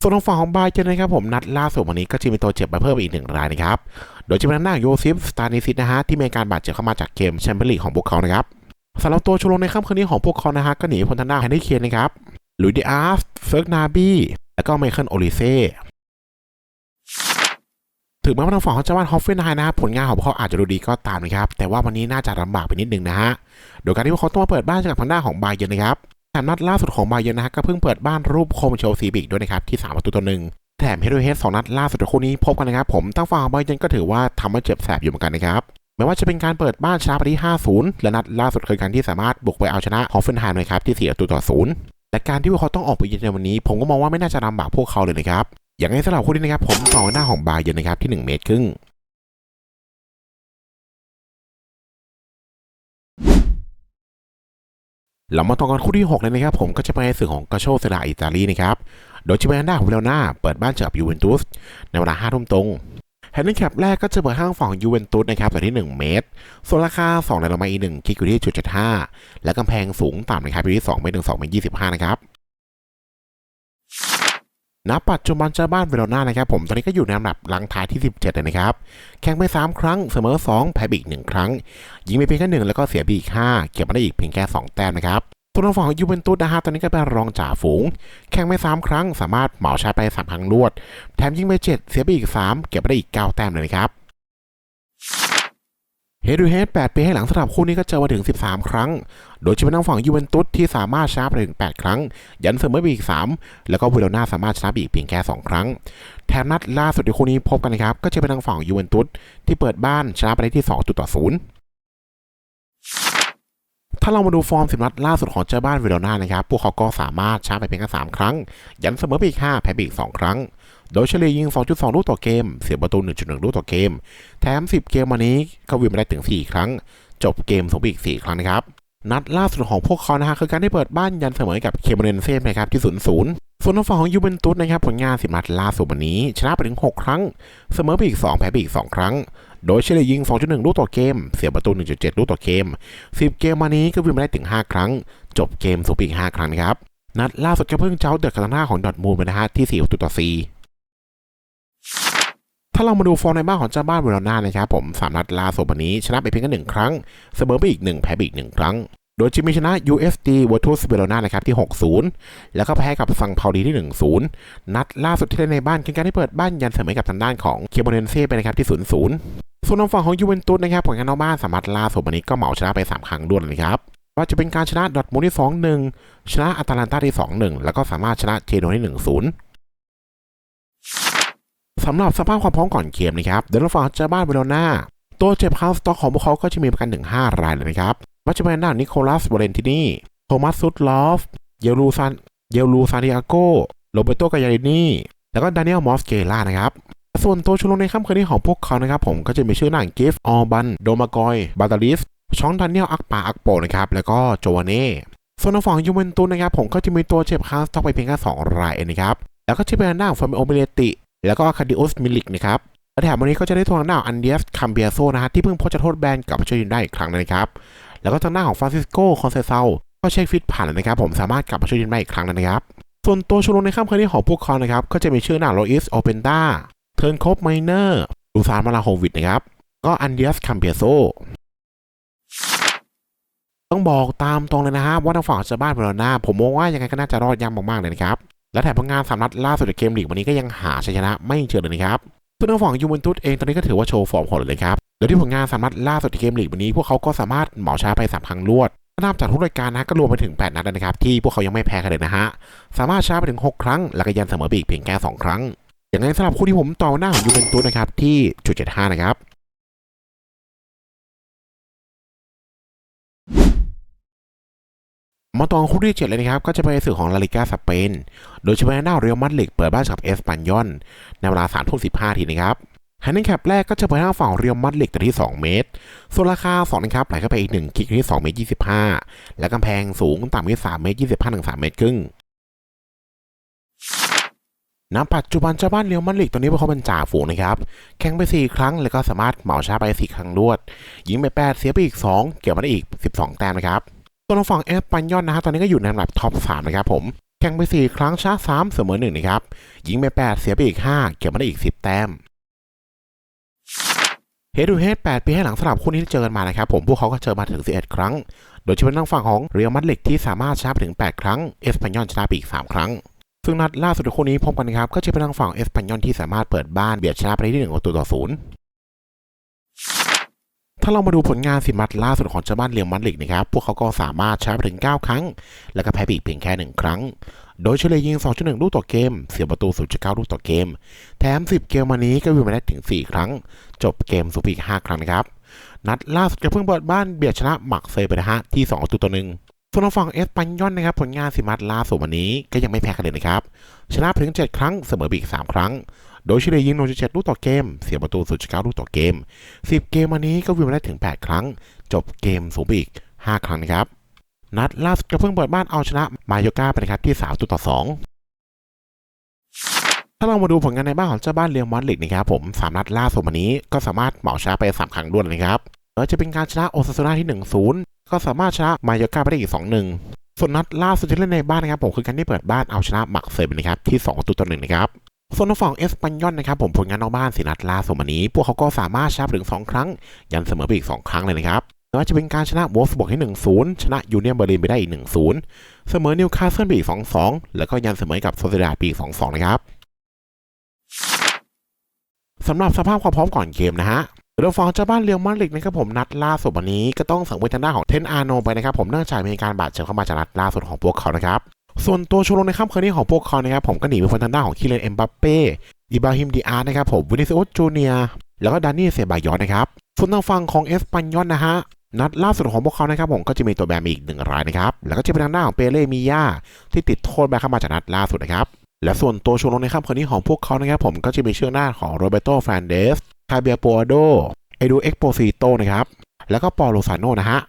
ส่วนทางฝั่งของบาเจอร์นะครับผมนัดล่าสุดวันนี้ก็จะมีตัวเจ็บมาเพิ่มอีกหนึ่งรายนะครับ โดยจะเป็นหน้าโยซิฟสตานิซิตนะฮะที่มีการบาดเจ็บเข้ามาจากเกมแชมเปี้ยนลีกของพวกเขานะครับสำหรับตัวชูโรงในค่ำคืนนี้ของพวกเขานะฮะก็หนีพ้นทางด้านแฮนดี้เคนนะครับ ลุยดิอาร์ฟเฟิร์กนาบีแล้วก็ไมเคิลโอลิเซ่ถึงแม้ว่าทางฝั่งของเจ้าบ้านฮอฟเฟนไฮนะครับผลงานของพวกเขาอาจจะดูดีก็ตามนะครับ แต่ว่าวันนี้น่าจะลำบากไปนิดนึงนะฮะ โดยการที่พวกเขาต้องมาเปิดบ้านจากทางด้านของบาเยนนะครับแถมนัดล่าสุดของบาเยนนะฮะก็เพิ่งเปิดบ้านรูปโคมเชลซีบิกด้วยนะครับที่3ประตูต่อหนึ่งแถมเฮดเฮดสองนัดล่าสุดคู่นี้พบกันนะครับผมตั้งฝั่งของบาเยนก็ถือว่าทำให้เจ็บแสบอยู่เหมือนกันนะครับไม่ว่าจะเป็นการเปิดบ้านชนะไปที่ 5-0 และนัดล่าสุดคือการที่สามารถบุกไปเอาชนะฮอฟเฟนไฮม์นะครับที่4ประตูต่อศูนย์ และการที่พวกเขาต้องออกไปเยือนในวันนี้ ผมก็มองว่าไม่น่าจะลำบากพวกเขาเลยนะครับ อย่างไรสำหรับคู่นี้นะครับ ผมต่อหน้าของบาเยอร์นนะครับที่ 1 เมตรครึ่งเรามาต่อกันคู่ที่ 6 เลยนะครับ ผมก็จะไปในสื่อของกาโชเซราอิตาลีนะครับ โดยจิเบนด้าของเวลน่าเปิดบ้านเจอกับยูเวนตุสในเวลา5ทุ่มตรง นด์แคปแรกก็จะเปิดห้างฝั่งยูเวนตุสนะครับแต่ที่ 1 เมตร ส่วนราคา2ในลงมาอีก1คิกอยู่ที่จุด75และกำแพงสูงต่ำนะครับอยู่ที่2เมตรถึง2เมตร25นะครับณปัจจุบันเจ้าบ้านเวโรนานะครับผมตอนนี้ก็อยู่ในอันดับลังท้ายที่ 17เลยนะครับ แข่งไป 3 ครั้งเสมอ 2 แพ้อีก 1 ครั้ง ยิงไปเพียงแค่หนึ่งแล้วก็เสียไปอีก 5 เก็บมาได้อีกเพียงแค่ 2 แต้มนะครับ ตัวทางฝั่งของยูเวนตุสนะฮะตอนนี้ก็เป็นรองจ่าฝูง แข่งไป3ครั้งสามารถเหมาชาไป3ครั้งรวด แถมยิงไป 7 เสียไปอีก 3 เก็บมาได้อีก 9 แต้มเลยครับเฮดูเฮด8ปีให้หลังสำหรับคู่นี้ก็เจอมาถึง 13 ครั้ง โดยจะเป็นทางฝั่งยูเวนตุสที่สามารถชนะไปถึง 8 ครั้ง ยันเสมอไปอีก 3 แล้วก็เวโรนาสามารถชนะไปอีกเพียงแค่ 2 ครั้ง แถมนัดล่าสุดในคู่นี้พบกันนะครับ ก็จะเป็นทางฝั่งยูเวนตุสที่เปิดบ้านชนะไปได้ที่ 2 ต่อ 0 ถ้าเรามาดูฟอร์มสิบนัดล่าสุดของเจ้าบ้านเวโรนานะครับ พวกเขาก็สามารถชนะไปเพียงแค่3ครั้ง ยันเสมอไปอีก5แพ้ไปอีก2ครั้ง โดยเฉลี่ยยิง 2.2 ลูกต่อเกม เสียประตู 1.1 ลูกต่อเกม แถม 10 เกมวันนี้เขาวิ่งมาได้ถึง 4 ครั้ง จบเกมสูงไปอีก 4 ครั้งนะครับ นัดล่าสุดของพวกเขานะฮะคือการที่เปิดบ้านยันเสมอกับเคมเรนเซ่นะครับที่ 0-0ส่วนทางฝั่งของยูเวนตุสนะครับผลงานสิบนัดล่าสุดวันนี้ ชนะไปถึง 6 ครั้ง เสมอไปอีก 2 แพ้ไปอีก 2 ครั้ง โดยเฉลี่ยยิง 2.1 ลูกต่อเกม เสียประตู 1.7 ลูกต่อเกม 10 เกมมานี้ก็วิ่งมาได้ถึง 5 ครั้ง จบเกมสูบอีก 5 ครั้งนะครับ นัดล่าสุดก็เพิ่งเจ้าเดือดกันหน้าของดอทมูลไปนะฮะที่4ต่อ4ถ้าเรามาดูฟอร์มในบ้านของเจ้าบ้านเวโรนานะครับผมสามนัดล่าสุดวันนี้ ชนะไปเพียงแค่หนึ่งครั้ง เสมอไปอีกหนึ่งแพ้ไปอีกหนึ่งครั้ง โดยจะมีชนะ USD v i r t u s เ e โรนานะครับที่ 6-0 แล้วก็แพ้กับซังเปาดีที่ 1-0 นัดล่าสุดที่เล่นในบ้านคือการที่เปิดบ้านยันเสมอกับทางด้านของเคโบเนนเซ่ไปนะครับที่ 0-0 ส่วนทางฝั่งของยูเวนตุสนะครับผลงานนอกบ้านสามารถล่าสุดวันนี้ก็เหมาชนะไป 3 ครั้งด้วยนะครับว่าจะเป็นการชนะดอทมูลที่ 2-1 ชนะอาตาลันตาที่ 2-1 แล้วก็สามารถชนะเจโนที่ 1-0 สำหรับสภาพความพร้อมก่อนเกมนะครับเดนฝั่งเจ้าบ้านเวโรนาตัวเจ็บคาสต็อกของพวกเขาก็จะมีประกันถึง 5 รายเลยนะครับว่าจะเป็นด้านนิโคลัสวาเลนตินีโทมัสซุดลอฟ เยลูซานเยลูซานิอาโกโรเบโตกายารินีแล้วก็ดานิเอลมอสเกล่านะครับ ส่วนตัวชุลงในค่ำคืนนี้ของพวกเขานะครับผมก็จะมีชื่อหนังกิฟออบันโดมากอยบาตาลิสชองดานิเอลอักปาอักโปนะครับแล้วก็โจวานเน่ส่วนฝั่งยูเวนตุสนะครับผมก็จะมีตัวเจ็บคาสต็อกไปเพียงแค่2รายนะครับแล้วก็จะเป็นด้าฟอร์มโอเบเลติ แล้วก็คาดิโอสมิลิกนะครับและแถมวันนี้ก็จะได้ตัวทางด้าอันเดียสคัมเบียโซนะฮะที่เพิ่งพ้นจากโทษแบนกับมาช่วยทีมได้อีกครั้งนะครับ แล้วก็ทางด้าของฟรานซิสโกคอนเซเซาก็เช็คฟิตผ่านนะครับผมสามารถกลับมาช่วยทีมได้อีกครั้งนะครับ ส่วนตัวชูโรงในค่ำคืนนี้ของพวกเขานะครับก็จะมีชื่อหน้าโรอิสโอเปนตา เทิร์นโคบไมเนอร์ลูซานมาลาโฮวิดนะครับ ก็อันเดียสคัมเบียโซต้องบอกตามตรงเลยนะฮะว่าทางฝั่งเจ้าบ้านเบรนาผมมองว่ายังไงก็น่าจะรอดยากมากๆเลยนะครับ และแถมผลงานสามนัดล่าสุดในเกมลีกวันนี้ก็ยังหาชัยชนะไม่เจอเลยนะครับส่วนทางฝั่งยูเวนตุสเองตอนนี้ก็ถือว่าโชว์ฟอร์มโหดเลยครับโดยที่ผลงานสามนัดล่าสุดในเกมลีกวันนี้ พวกเขาก็สามารถเหมาชนะไปสามครั้งรวดนับจากทุกรายการนะก็รวมไปถึง 8 นัดแล้วนะครับที่พวกเขายังไม่แพ้กันเลยนะฮะสามารถชนะไปถึง 6 ครั้ง แล้วก็ยันเสมอไปอีกเพียงแค่2ครั้ง อย่างไรสำหรับคู่ที่ผมต่อหน้าของยูเวนตุสนะครับที่จุดเจ็ดห้านะครับมาตอนคู่ที่7เลยนะครับ ก็จะเป็นสื่อของลาลิกาสเปน โดยเฉพาะหน้าเรียลมาดริดเปิดบ้านกับเอสปันยอนในเวลา3ทุ่ม15ทีนะครับแฮนด์แคปแรกก็จะเปิดทาฝั่งเรียลมาดริดแต่ที่ 2 เมตรส่วนราคา2นะครับไหลเข้าไปอีก 1คิกที่ 2 เมตร 25 และกำแพงสูงต่ำที่3เมตร 25ถึง3เมตรครึ่ง ณปัจจุบันเจ้าบ้านเรียวมาดริดตอนนี้เพวกเขาเป็นจ่าฝูงนะครับ แข่งไป 4 ครั้ง แล้วก็สามารถเหมาชนะไป 4 ครั้งรวด ยิงไป 8 เสียไปอีก 2 เก็บมาได้อีก 12 แต้มนะครับส่วนทางฝั่งเอสปันยอนนะฮะตอนนี้ก็อยู่ในลำดับท็อป 3 นะครับผม แข่งไป 4 ครั้งชนะ3เสมอ1นะครับ ยิงไป 8 เสียไปอีก 5 เก็บมาได้อีก 10 แต้มเฮดูเฮด8ปีให้หลังสลับคู่นี้ที่เจอกันมานะครับผมพวกเขาก็เจอมาถึง 11 ครั้ง โดยเฉพาะทางฝั่งของเรียลมาดริดที่สามารถชนะไปถึง 8 ครั้งเอสปันยอนชนะไปอีก 3 ครั้ง ซึ่งนัดล่าสุดคู่นี้พบกันนะครับก็จะเป็นทางฝั่งเอสปันยอนที่สามารถเปิดบ้านเบียดชนะไปได้ที่1ประตูต่อศูนย์ถ้าเรามาดูผลงานสิบนัดล่าสุดของเจ้าบ้านเรียลมาดริดนะครับ พวกเขาก็สามารถชนะไปถึง 9 ครั้ง แล้วก็แพ้ไปอีกเพียงแค่ 1 ครั้ง โดยเฉลี่ยยิง 2.1 ลูกต่อเกม เสียประตู 0.9 ลูกต่อเกม แถม 10 เกมมานี้ก็วิ่งมาได้ถึง 4 ครั้ง จบเกมสูบอีก 5 ครั้งนะครับ นัดล่าสุดก็เพิ่งเปิดบ้านเบียดชนะหมักเซไปนะฮะที่2ประตูต่อหนึ่ง ส่วนฝั่งเอสปันยอนนะครับผลงานสิบนัดล่าสุดวันนี้ก็ยังไม่แพ้กันเลยนะครับ ชนะไปถึง 7 ครั้งเสมอไปอีก 3 ครั้ง โดยเฉลี่ยยิง1.7ลูกต่อเกม เสียประตู0.9ลูกต่อเกม 10 เกมมานี้ก็วิ่งมาได้ถึง 8 ครั้ง จบเกมสูงไปอีก 5 ครั้งนะครับ นัดล่าสุดก็เพิ่งเปิดบ้านเอาชนะมาโยกาไปนะครับที่3ตัวต่อ 2 ถ้าเรามาดูผลงานในบ้านของเจ้าบ้านเรียลมาดริดนะครับผม3นัดล่าสุดวันนี้ก็สามารถเหมาชนะไป3ครั้งด้วยนะครับแล้วจะเป็นการชนะโอซาซูนาที่ 1-0 ก็สามารถชนะมาโยกาไปได้อีก2-1ส่วนนัดล่าสุดที่เล่นในบ้านนะครับผมคือการที่เปิดบ้านเอาชนะหมักเซยไปนะครับที่2ตัวต่อ1นะครับส่วนทางฝั่งเอสปันยอนนะครับผมผลงานนอกบ้านสีนัดล่าสุดวันนี้ พวกเขาก็สามารถชนะถึง 2 ครั้ง ยันเสมอไปอีก 2 ครั้งเลยนะครับไม่ว่าจะเป็นการชนะวอลฟบวกให้1-0 ชนะยูเนียนเบอร์ลินไปได้อีก 1-0 เสมอนิวคาสเซิลไปอีก 2-2 แล้วก็ยันเสมอกับโซเซดาปีอีก 2-2 นะครับสำหรับสภาพความพร้อมก่อนเกมนะฮะ เรื่องฟองเจ้าบ้านเรียวมาดริดนะครับผมนัดล่าสุดวันนี้ก็ต้องสังเวยทางด้านของเทนอาโนไปนะครับผมเนื่องจากมีการบาดเจ็บเข้ามาจากนัดล่าสุดของพวกเขานะครับส่วนตัวชูโรงในค่ำคืนนี้ของพวกเขานะครับผมก็หนีไปพ้นทางด้านของคิเลนเอ็มบัปเป้อิบราฮิมดิอาร์นะครับผมวินิซิอุสจูเนียแล้วก็ดานี่เซบายอนนะครับส่วนทางฝั่งของเอสปันยอนนะฮะนัดล่าสุดของพวกเขานะครับผมก็จะมีตัวแบมอีกหนึ่งรายนะครับแล้วก็จะเป็นทางด้านของเปเล่มิยาที่ติดโทษแบกเข้ามาจากนัดล่าสุดนะครับและส่วนตัวชูโรงในค่ำคืนนี้ของพวกเขานะครับผมก็จะมีชื่อหน้าของโรเบโตฟนเดส คาเบียโปโดเอดูเอ็กโปซิโตนะครับ แล้วก็ปอโลซานโนนะฮะ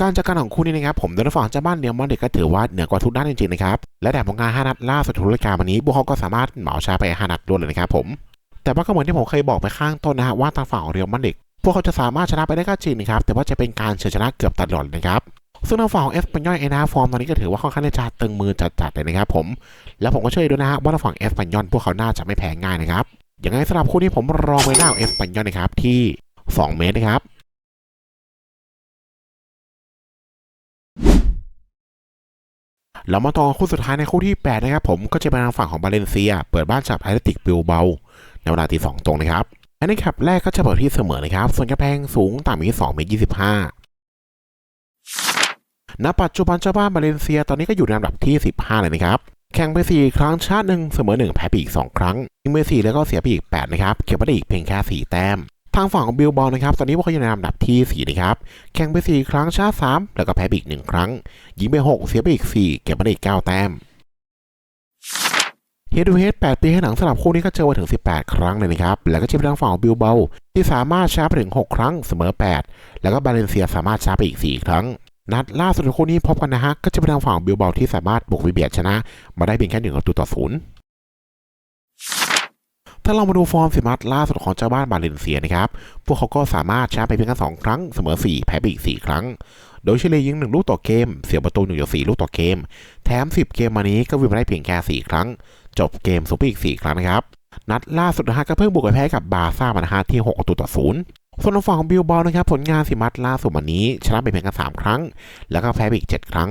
การจัดการของคู่นี้นะครับผมโดยฝั่งเจ้าบ้านเรียมาดริดก็ถือว่าเหนือกว่าทุกด้านจริงๆนะครับและแต่ผลงาน5นัดล่าสุดทุราการวันนี้พวกเขาก็สามารถเหมาชนะไป5นัดรวดเลยนะครับผมแต่ว่าก็เหมือนที่ผมเคยบอกไปข้างต้นนะฮะว่าทางฝั่งของเรียวมาดริดพวกเขาจะสามารถชนะไปได้ก็จริงนะครับแต่ว่าจะเป็นการเฉือนชนะเกือบตลอดเลยนะครับซึ่งทางฝั่งของเอสปันยอลเอนาฟอร์มตอนนี้ก็ถือว่าค่อนข้างจะตึงมือจัดๆเลยนะครับผมแล้วผมก็เชื่อด้วยนะฮะว่าทางฝั่งเอสปันยอลพวกเขาน่าจะไม่แพ้ง่ายนะครับ ย่างไรสำหรับคู่นี้ผมรองไว้หน้าเอสปันยอลนะครับ ที่ 2 เมตรนะครับเรามาต่อคู่สุดท้ายในคู่ที่ 8 นะครับผมก็จะเป็นทางฝั่งของบาเลนเซีย เปิดบ้านจากแอตเลติกบิลเบาในเวลาตีสองตรงนะครับอันนี้แคปแรกก็จะเปิดที่เสมอนะครับ ส่วนกระแพงสูงต่ำที่2เมตร25ณปัจจุบันเจ้าบ้านบาเลนเซียตอนนี้ก็อยู่ในอันดับที่ 15 เลยนะครับ แข่งไป 4 ครั้งชาติหนึ่งเสมอ1แพ้ไปอีก 2 ครั้งยิงไป4แล้วก็เสียไปอีก 8 นะครับ เก็บมาได้อีกเพียงแค่ 4 แต้ม ทางฝั่งของบิลบอลนะครับ ตอนนี้พวกเขาอยู่ในอันดับที่ 4 นะครับ แข่งไป 4 ครั้งชาติ 3 แล้วก็แพ้ไปอีก 1 ครั้ง ยิงไป 6 เสียไปอีก 4 เก็บมาได้อีก 9 แต้มเฮดูเฮด8ปีให้หลังสลับคู่นี้ก็เจอมาถึง 18 ครั้งเลยนะครับ แล้วก็เป็นทางฝั่งของบิลเบลที่สามารถชนะไปถึง 6 ครั้งเสมอ 8 แล้วก็บาเลนเซียสามารถชนะไปอีก 4 ครั้ง นัดล่าสุดของคู่นี้พบกันนะฮะ ก็จะเป็นทางฝั่งบิลเบลที่สามารถบุกไปเบียดชนะ มาได้เพียงแค่หนึ่งประตูต่อศูนย์ถ้าเรามาดูฟอร์มสิมัดล่าสุดของเจ้าบ้านบาเลนเซียนะครับ พวกเขาก็สามารถชนะไปเพียงแค่สองครั้ง เสมอ 4 แพ้ไปอีก 4 ครั้ง โดยเฉลี่ยยิง 1 ลูกต่อเกม เสียประตู1ต่อ4ลูกต่อเกม แถม 10 เกมมานี้ก็วินมาได้เพียงแค่ 4 ครั้ง จบเกมสูงไปอีก 4 ครั้งนะครับ นัดล่าสุดนะฮะก็เพิ่งบุกไปแพ้กับบาร์ซ่ามานะฮะที่6ประตูต่อศูนย์ ส่วนฝั่งของบิลบอลนะครับผลงานสิมัดล่าสุดวันนี้ ชนะไปเพียงแค่3ครั้ง แล้วก็แพ้ไปอีก 7 ครั้ง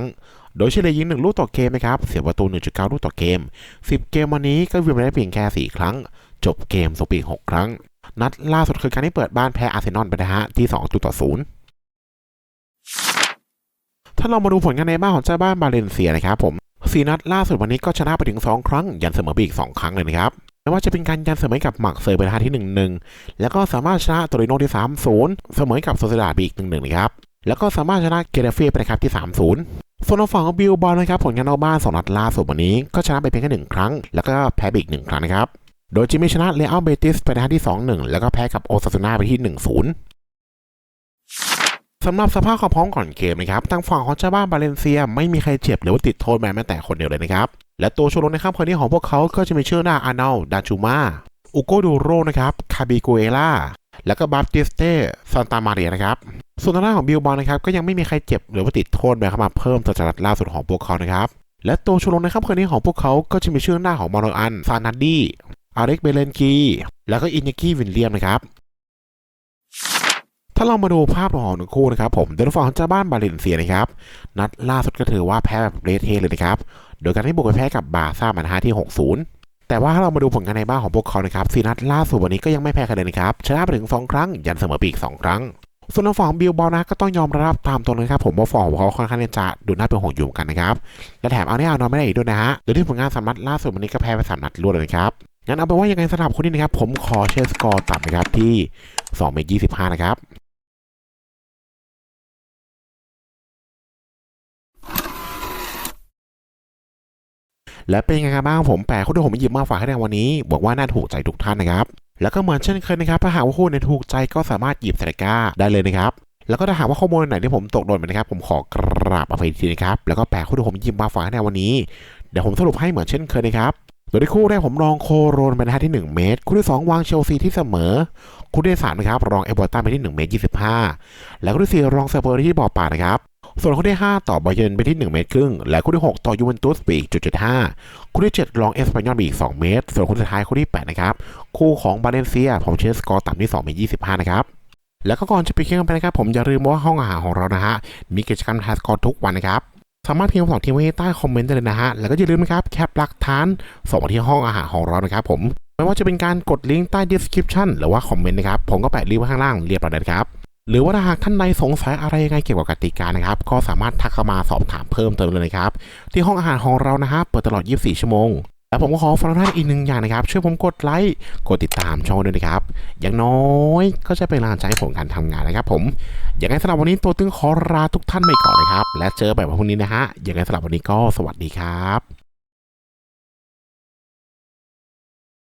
โดยเฉลี่ยยิง 1 ลูกต่อเกมนะครับ เสียประตู 1.9 ลูกต่อเกม 10 เกมวันนี้ก็วินมาได้เพียงแค่ 4 ครั้ง จบเกมสูงไปอีก6ครั้ง นัดล่าสุดคือการที่เปิดบ้านแพ้อาร์เซนอลไปนะฮะที่2ประตูต่อศูนย์ถ้าเรามาดูผลงานในบ้านของเจ้าบ้านบาเลนเซียนะครับผมสีนัดล่าสุดวันนี้ก็ชนะไปถึง 2 ครั้ง ยันเสมอไปอีก 2 ครั้งเลยนะครับ ว่าจะเป็นการยันเสมอกับหมักเซอร์ไปนะฮะที่1-1แล้วก็สามารถชนะโตริโนที่3-0เสมอกับโซเซดาไปอีก1-1นะครับแล้วก็สามารถชนะเกเรเฟียไปนะครับที่3-0ส่วนทางฝั่งของบิลบอลนะครับผลงานเอาบ้าน2นัดล่าสุดวันนี้ก็ชนะไปเพียงแค่หนึ่งครั้ง แล้วก็แพ้ไปอีกหนึ่งครั้งนะครับโดยจิมมี่ชนะเลอัลเบติสไปนะฮะที่ 2-1 แล้วก็แพ้กับโอซาซูนาไปที่ 1-0 สำหรับสภาพความพร้อมก่อนเกมนะครับทางฝั่งของเจ้าบ้านบาเลนเซีย ไม่มีใครเจ็บหรือว่าติดโทษแม้แต่คนเดียวเลยนะครับ และตัวชูโรงในค่ำคืนนี้ของพวกเขาก็จะมีชื่อหน้าอาร์นลดาจูมาอุโกดูโรนะครับคาบิโกเอล่าแล้วก็บาปติสเต้ซานตามาเรียนะครับ ส่วนทางด้านของบิลบอลนะครับก็ยังไม่มีใครเจ็บหรือว่าติดโทษแม้เข้ามาเพิ่มตัวจัดล่าสุดของพวกเขานะครับ และตัวชูโรงในค่ำคืนนี้ของพวกเขาก็จะมีชื่อหน้าของมอนอันซานัดดี้อาเร็กเบเลนกีแล้วก็อินยากี้วินเลียมนะครับ ถ้าเรามาดูภาพของทั้งคู่นะครับผมโดยฝั่งของเจ้าบ้านบาเลนเซียนะครับ นัดล่าสุดก็ถือว่าแพ้แบบเรเทเลยนะครับ โดยการที่บุกไปแพ้กับบาร์ซ่ามานะฮะที่ 6-0 แต่ว่าถ้าเรามาดูผลงานในบ้านของพวกเขานะครับสีนัดล่าสุดวันนี้ก็ยังไม่แพ้ใครเลยนะครับ ชนะไปถึง 2 ครั้ง ยันเสมอไปอีก 2 ครั้ง ส่วนทางฝั่งบิลบอลนะก็ต้องยอมรับตามตรงเลยครับผมว่าฟอร์มของเขาค่อนข้างจะดูน่าเป็นห่วงอยู่เหมือนกันนะครับ และแถมเอาแน่เอานอนไม่ได้อีกด้วยนะฮะ โดยที่ผลงานสามนัดล่าสุดวันนี้ก็แพ้ไปสามนัดรวดเลยนะครับงั้นเอาเป็นว่ายังไงสำหรับคนนี้นะครับผมขอเชสกอร์ต่ำนะครับที่2เมตร25 นะครับ และเป็นยังไงบ้างผมแปลคู่ที่ผมหยิบมาฝากให้ในวันนี้ บอกว่าน่าถูกใจทุกท่านนะครับ แล้วก็เหมือนเช่นเคยนะครับถ้าหากว่าคู่ไหนถูกใจก็สามารถหยิบใส่ตะกร้าได้เลยนะครับแล้วก็ถ้าหากว่าข้อมูลไหนที่ผมตกหล่นไปนะครับ ผมขอกราบอภัยทีนะครับ แล้วก็แปลคู่ที่ผมหยิบมาฝากให้ในวันนี้ เดี๋ยวผมสรุปให้เหมือนเช่นเคยนะครับโดยที่คู่แรกผมรองโคโรนไปนะฮะที่ 1 เมตร คู่ที่ 2 วางเชลซีที่เสมอ คู่ที่3นะครับรองเอเบอร์ตันไปที่ 1 เมตร 25 แล้วคู่ที่ 4 รองสเปอร์ที่บ่อป่านะครับ ส่วนคู่ที่ 5 ต่อบาเยนไปที่ 1 เมตรครึ่ง และคู่ที่ 6 ต่อยูเวนตุสไปอีกจุดจุดห้าคู่ที่7รองเอสปานยอลไปอีก 2 เมตร ส่วนคู่สุดท้ายคู่ที่ 8 นะครับ คู่ของบาเลนเซียผมเชียร์สกอร์ต่ำที่2เมตร25นะครับแล้วก็ก่อนจะไปเคียงไปนะครับ ผมอย่าลืมว่าห้องอาหารของเรานะฮะมีกิจกรรมทายสกอร์ทุกวันนะครับสามารถพิมพ์คำตอบทิ้งไว้ใต้คอมเมนต์ได้เลยนะฮะ แล้วก็อย่าลืมนะครับแคปหลักฐานส่งมาที่ห้องอาหารของเรานะครับผม ไม่ว่าจะเป็นการกดลิงก์ใต้ description หรือว่าคอมเมนต์นะครับ ผมก็แปะลิงก์ไว้ข้างล่างเรียบร้อยแล้วนะครับ หรือว่าหากท่านใดสงสัยอะไรยังไงเกี่ยวกับกติกานะครับ ก็สามารถทักเข้ามาสอบถามเพิ่มเติมเลยนะครับ ที่ห้องอาหารของเรานะฮะเปิดตลอด 24 ชั่วโมงและผมก็ขอฝากท่านอีกหนึ่งอย่างนะครับ ช่วยผมกดไลค์ กดติดตามช่องด้วยนะครับ อย่างน้อยก็จะเป็นแรงใจให้ผมการทำงานนะครับ ผม อย่างไรสำหรับวันนี้ตัวตึงขอลาทุกท่านไปก่อนนะครับ และเจอแบบวันพรุ่งนี้นะฮะ อย่างไรสำหรับวันนี้ก็สวัสดีครับ